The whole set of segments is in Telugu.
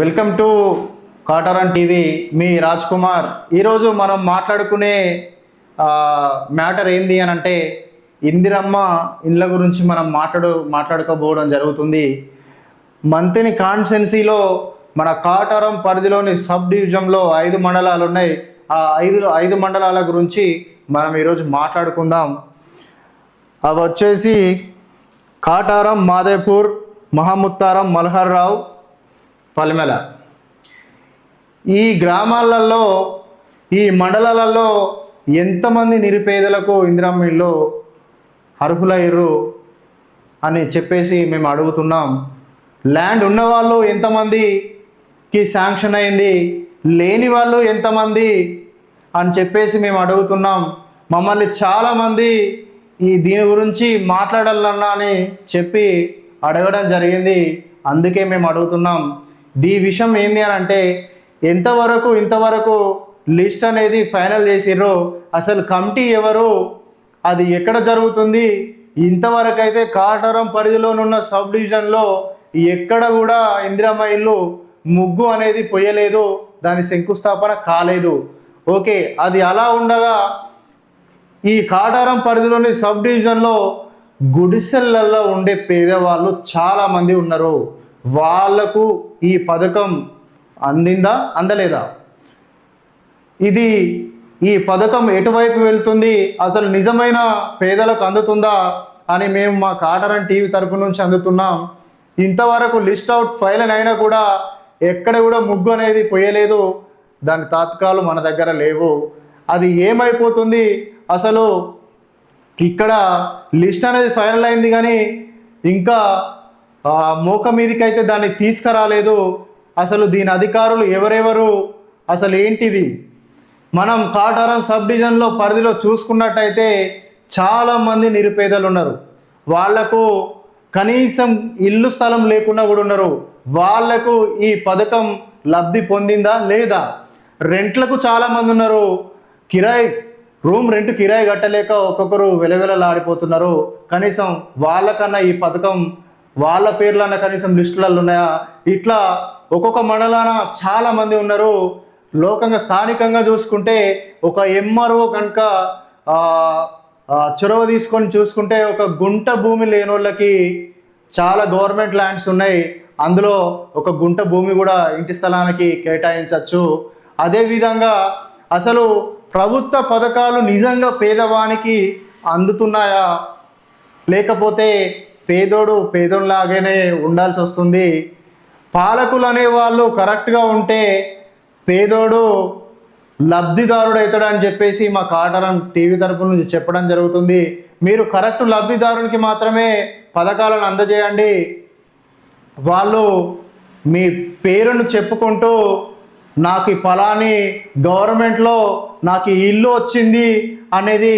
వెల్కమ్ టు కాటరన్ టీవీ. మీ రాజ్ కుమార్ ఈరోజు మనం మాట్లాడుకునే మ్యాటర్ ఏంది అని అంటే ఇందిరమ్మ ఇండ్ల గురించి మనం మాట్లాడు మాట్లాడుకోబోవడం జరుగుతుంది. మంతిని కాన్స్టెన్సీలో మన కాటారం పరిధిలోని సబ్ డివిజన్లో ఐదు మండలాలు ఉన్నాయి. ఆ ఐదు ఐదు మండలాల గురించి మనం ఈరోజు మాట్లాడుకుందాం. అవి వచ్చేసి కాటారం మాదేపూర్ మహముత్తారం మల్హర్రావు పల్మెల ఈ గ్రామాలలో ఈ మండలాలలో ఎంతమంది నిరుపేదలకు ఇందిరమ్మ ఇల్లు అర్హులయ్యారు అని చెప్పేసి మేము అడుగుతున్నాం. ల్యాండ్ ఉన్నవాళ్ళు ఎంతమందికి శాంక్షన్ అయింది? లేని వాళ్ళు ఎంతమంది అని చెప్పేసి మేము అడుగుతున్నాం. మమ్మల్ని చాలామంది ఈ దీని గురించి మాట్లాడాలన్నా అని చెప్పి అడగడం జరిగింది. అందుకే మేము అడుగుతున్నాం. దీ విషయం ఏంది అని అంటే ఎంతవరకు ఇంతవరకు లిస్ట్ అనేది ఫైనల్ చేసిర్రో అసలు కమిటీ ఎవరు అది ఎక్కడ జరుగుతుంది ఇంతవరకు అయితే కాటారం పరిధిలోనున్న సబ్ డివిజన్లో ఎక్కడ కూడా ఇందిరమ్మ ఇల్లు ముగ్గు అనేది పొయ్యలేదు దాని శంకుస్థాపన కాలేదు. ఓకే అది అలా ఉండగా ఈ కాటారం పరిధిలోని సబ్ డివిజన్లో గుడిసెలలో ఉండే పేదవాళ్ళు చాలామంది ఉన్నారు. వాళ్ళకు ఈ పథకం అందిందా అందలేదా? ఇది ఈ పథకం ఎటువైపు వెళ్తుంది? అసలు నిజమైన పేదలకు అందుతుందా అని మేము మా కాటరన్ టీవీ తరపు నుంచి అందుతున్నాం. ఇంతవరకు లిస్ట్ అవుట్ ఫైల్ అయినా కూడా ఎక్కడ కూడా ముగ్గు అనేది పోయలేదు దాని తాత్కాలు మన దగ్గర లేవు. అది ఏమైపోతుంది? అసలు ఇక్కడ లిస్ట్ అనేది ఫైనల్ అయింది కానీ ఇంకా మోక మీదకి అయితే దాన్ని తీసుకురాలేదు. అసలు దీని అధికారులు ఎవరెవరు? అసలు ఏంటిది? మనం కాటారం సబ్ డివిజన్లో పరిధిలో చూసుకున్నట్టయితే చాలామంది నిరుపేదలు ఉన్నారు వాళ్ళకు కనీసం ఇల్లు స్థలం లేకుండా కూడా ఉన్నారు. వాళ్ళకు ఈ పథకం లబ్ధి పొందిందా లేదా? రెంట్లకు చాలామంది ఉన్నారు. కిరాయి రూమ్ రెంట్ కిరాయి కట్టలేక ఒక్కొక్కరు వెలవెలలాడిపోతున్నారు. కనీసం వాళ్ళకన్నా ఈ పథకం వాళ్ళ పేర్లన్నా కనీసం లిస్టులలో ఉన్నాయా? ఇట్లా ఒక్కొక్క మండలాన చాలా మంది ఉన్నారు. లోకంగా స్థానికంగా చూసుకుంటే ఒక ఎంఆర్ఓ కనుక చొరవ తీసుకొని చూసుకుంటే ఒక గుంట భూమి లేని వాళ్ళకి చాలా గవర్నమెంట్ ల్యాండ్స్ ఉన్నాయి. అందులో ఒక గుంట భూమి కూడా ఇంటి స్థలానికి కేటాయించవచ్చు అదేవిధంగా అసలు ప్రభుత్వ పథకాలు నిజంగా పేదవానికి అందుతున్నాయా? లేకపోతే పేదోడు పేదోళ్ళలాగానే ఉండాల్సి వస్తుంది పాలకులు అనే వాళ్ళు కరెక్ట్గా ఉంటే పేదోడు లబ్ధిదారుడు అవుతాడని చెప్పేసి మా కాటరం టీవీ తరపు నుంచి చెప్పడం జరుగుతుంది. మీరు కరెక్ట్ లబ్ధిదారునికి మాత్రమే పథకాలను అందజేయండి. వాళ్ళు మీ పేరును చెప్పుకుంటూ నాకు ఈ ఫలాని గవర్నమెంట్లో నాకు ఈ ఇల్లు వచ్చింది అనేది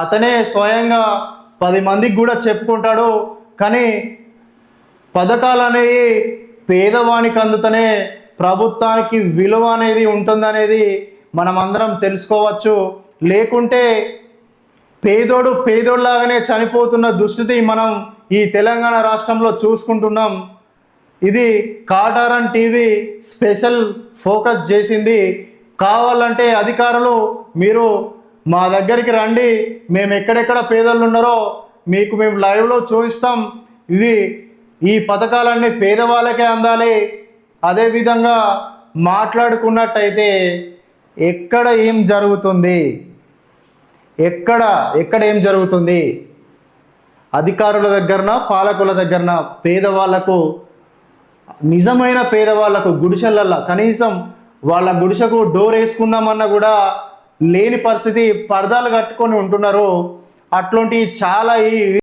అతనే స్వయంగా పది మందికి కూడా చెప్పుకుంటాడు. కానీ పథకాలు అనేవి పేదవానికి అందుతనే ప్రభుత్వానికి విలువ అనేది ఉంటుందనేది మనమందరం తెలుసుకోవచ్చు. లేకుంటే పేదోడు పేదోడులాగానే చనిపోతున్న దుస్థితి మనం ఈ తెలంగాణ రాష్ట్రంలో చూసుకుంటున్నాం. ఇది కాటారన్ టీవీ స్పెషల్ ఫోకస్ చేసింది. కావాలంటే అధికారులు మీరు మా దగ్గరికి రండి. మేము ఎక్కడెక్కడ పేదలు ఉన్నారో మీకు మేము లైవ్లో చూపిస్తాం. ఇవి ఈ పథకాలన్నీ పేదవాళ్ళకే అందాలి. అదేవిధంగా మాట్లాడుకున్నట్టయితే ఎక్కడ ఏం జరుగుతుంది? ఎక్కడ ఎక్కడ ఏం జరుగుతుంది? అధికారుల దగ్గరన పాలకుల దగ్గరన పేదవాళ్ళకు నిజమైన పేదవాళ్ళకు గుడిసెలల్లో కనీసం వాళ్ళ గుడిసెకు డోర్ వేసుకుందామన్నా కూడా లేని పరిస్థితి పరదాలు కట్టుకొని ఉంటున్నారు. అటువంటి చాలా ఈ